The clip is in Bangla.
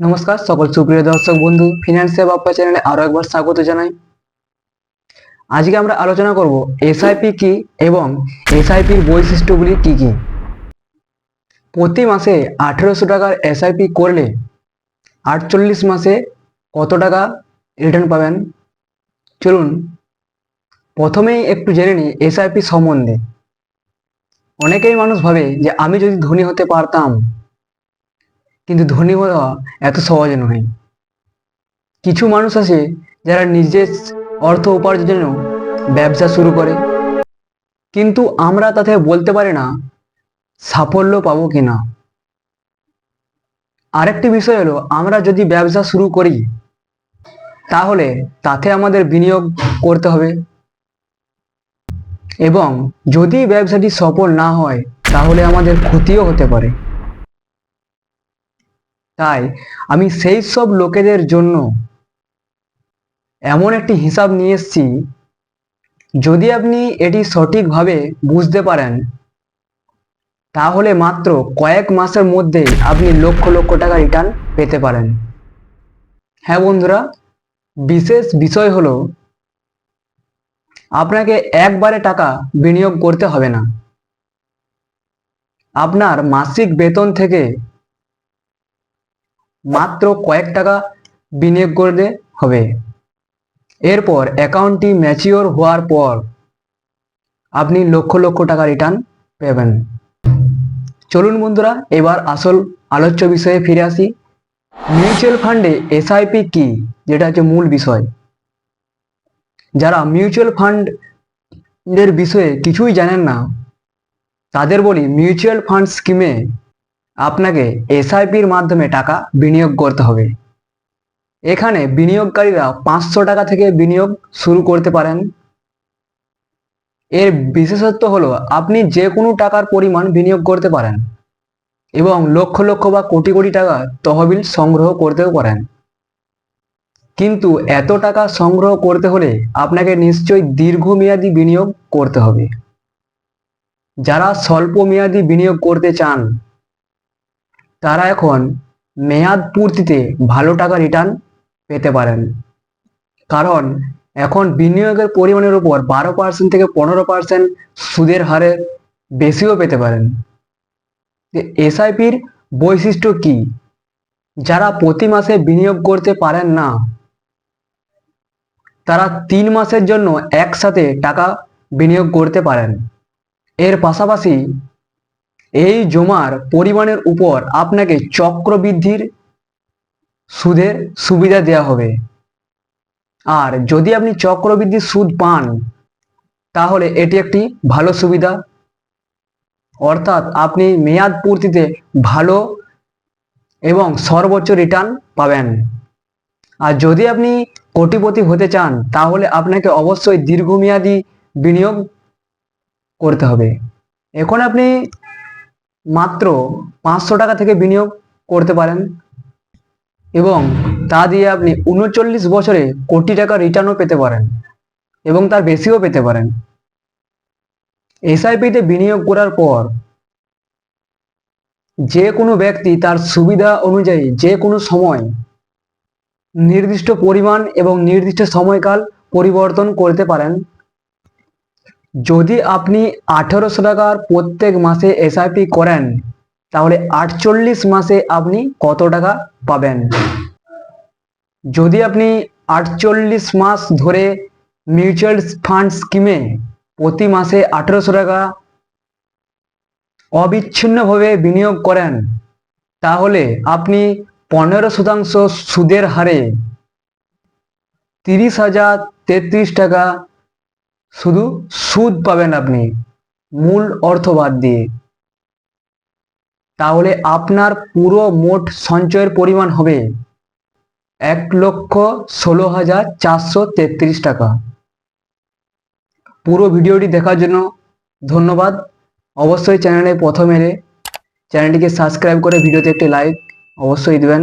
নমস্কার, সকল সুপ্রিয় দর্শক বন্ধু ফিনান্সিয়াল বাপ্পা চ্যানেলে আরও একবার স্বাগত জানাই। আজকে আমরা আলোচনা করব এসআইপি কি এবং এসআইপির বৈশিষ্ট্যগুলি কি কি? প্রতি মাসে আঠেরোশো টাকার এসআইপি করলে আটচল্লিশ মাসে কত টাকা রিটার্ন পাবেন? চলুন, প্রথমেই একটু জেনে নিই এসআইপি সম্বন্ধে। অনেকেই মানুষ ভাবে যে আমি যদি ধনী হতে পারতাম কিন্তু ধনী হওয়া এত সহজ নয় কিছু মানুষ আছে যারা নিজের অর্থ উপার্জনের ব্যবসা শুরু করে। কিন্তু আমরা তাতে বলতে পারি না, সাফল্য পাবো কিনা। আরেকটি বিষয় হলো, আমরা যদি ব্যবসা শুরু করি, তাহলে তাতে আমাদের বিনিয়োগ করতে হবে। এবং যদি ব্যবসাটি সফল না হয়, তাহলে আমাদের ক্ষতিও হতে পারে। তাই আমি সেই সব লোকেদের জন্য এমন একটি হিসাব নিয়ে এসেছি, যদি আপনি এটি সঠিকভাবে বুঝতে পারেন, তাহলে মাত্র কয়েক মাসের মধ্যে আপনি লক্ষ লক্ষ টাকা রিটার্ন পেতে পারেন। হ্যাঁ বন্ধুরা, বিশেষ বিষয় হলো, আপনাকে একবারে টাকা বিনিয়োগ করতে হবে না। আপনার মাসিক বেতন থেকে মাত্র কয়েক টাকা বিনিয়োগ করতে হবে। এরপর অ্যাকাউন্টটি ম্যাচিওর হওয়ার পর আপনি লক্ষ লক্ষ টাকা রিটার্ন পাবেন। চলুন বন্ধুরা, এবার আসল আলোচ্য বিষয়ে ফিরে আসি। মিউচুয়াল ফান্ডে এসআইপি কি, যেটা হচ্ছে মূল বিষয়। যারা মিউচুয়াল ফান্ডের বিষয়ে কিছুই জানেন না, তাদের বলি মিউচুয়াল ফান্ড স্কিমে আপনাকে এসআইপির মাধ্যমে টাকা বিনিয়োগ করতে হবে। এখানে বিনিয়োগকারীরা পাঁচশো টাকা থেকে বিনিয়োগ শুরু করতে পারেন। এর বিশেষত্ব হলো, আপনি যে কোনো টাকার পরিমাণ বিনিয়োগ করতে পারেন এবং লক্ষ লক্ষ বা কোটি কোটি টাকা তহবিল সংগ্রহ করতেও পারেন। কিন্তু এত টাকা সংগ্রহ করতে হলে আপনাকে নিশ্চয়ই দীর্ঘমেয়াদী বিনিয়োগ করতে হবে। যারা স্বল্প মেয়াদী বিনিয়োগ করতে চান তারা এখন মেয়াদ পূর্তিতে ভালো টাকা রিটার্ন পেতে পারেন। কারণ এখন বিনিয়োগের পরিমাণের উপর বারো পার্সেন্ট থেকে পনেরো পার্সেন্ট সুদের হারে বেশিও পেতে পারেন। এসআইপির বৈশিষ্ট্য কি? যারা প্রতি মাসে বিনিয়োগ করতে পারেন না, তারা তিন মাসের জন্য একসাথে টাকা বিনিয়োগ করতে পারেন। এর পাশাপাশি এই জমার পরিমাণের উপর আপনাকে চক্রবৃদ্ধির সুদের সুবিধা দেওয়া হবে। আর যদি আপনি চক্রবৃদ্ধির সুদ পান, তাহলে এটি একটি ভালো সুবিধা। অর্থাৎ আপনি মেয়াদ পূর্তিতে ভালো এবং সর্বোচ্চ রিটার্ন পাবেন। আর যদি আপনি কোটিপতি হতে চান, তাহলে আপনাকে অবশ্যই দীর্ঘমেয়াদী বিনিয়োগ করতে হবে। এখন আপনি মাত্র পাঁচশো টাকা থেকে বিনিয়োগ করতে পারেন। এবং তা দিয়ে আপনি উনচল্লিশ বছরে কোটি টাকা রিটার্নও পেতে পারেন এবং তার বেশিও পেতে পারেন। এসআইপিতে বিনিয়োগ করার পর যে কোনো ব্যক্তি তার সুবিধা অনুযায়ী যে কোনো সময় নির্দিষ্ট পরিমাণ এবং নির্দিষ্ট সময়কাল পরিবর্তন করতে পারেন। যদি আপনি আঠেরোশো টাকার প্রত্যেক মাসে এসআইপি করেন, তাহলে আটচল্লিশ মাসে আপনি কত টাকা পাবেন? যদি আপনি আটচল্লিশ মাস ধরে মিউচুয়াল ফান্ড স্কিমে প্রতি মাসে আঠেরোশো টাকা অবিচ্ছিন্নভাবে বিনিয়োগ করেন, তাহলে আপনি পনেরো শতাংশ সুদের হারে তিরিশ হাজার তেত্রিশ টাকা শুধু সুদ পাবেন আপনি, মূল অর্থ বাদ দিয়ে। তাহলে আপনার পুরো মোট সঞ্চয়ের পরিমাণ হবে এক লক্ষ ষোলো হাজার চারশো তেত্রিশ টাকা। পুরো ভিডিওটি দেখার জন্য ধন্যবাদ। অবশ্যই চ্যানেলে প্রথম এলে চ্যানেলটিকে সাবস্ক্রাইব করে ভিডিওতে একটি লাইক অবশ্যই দেবেন।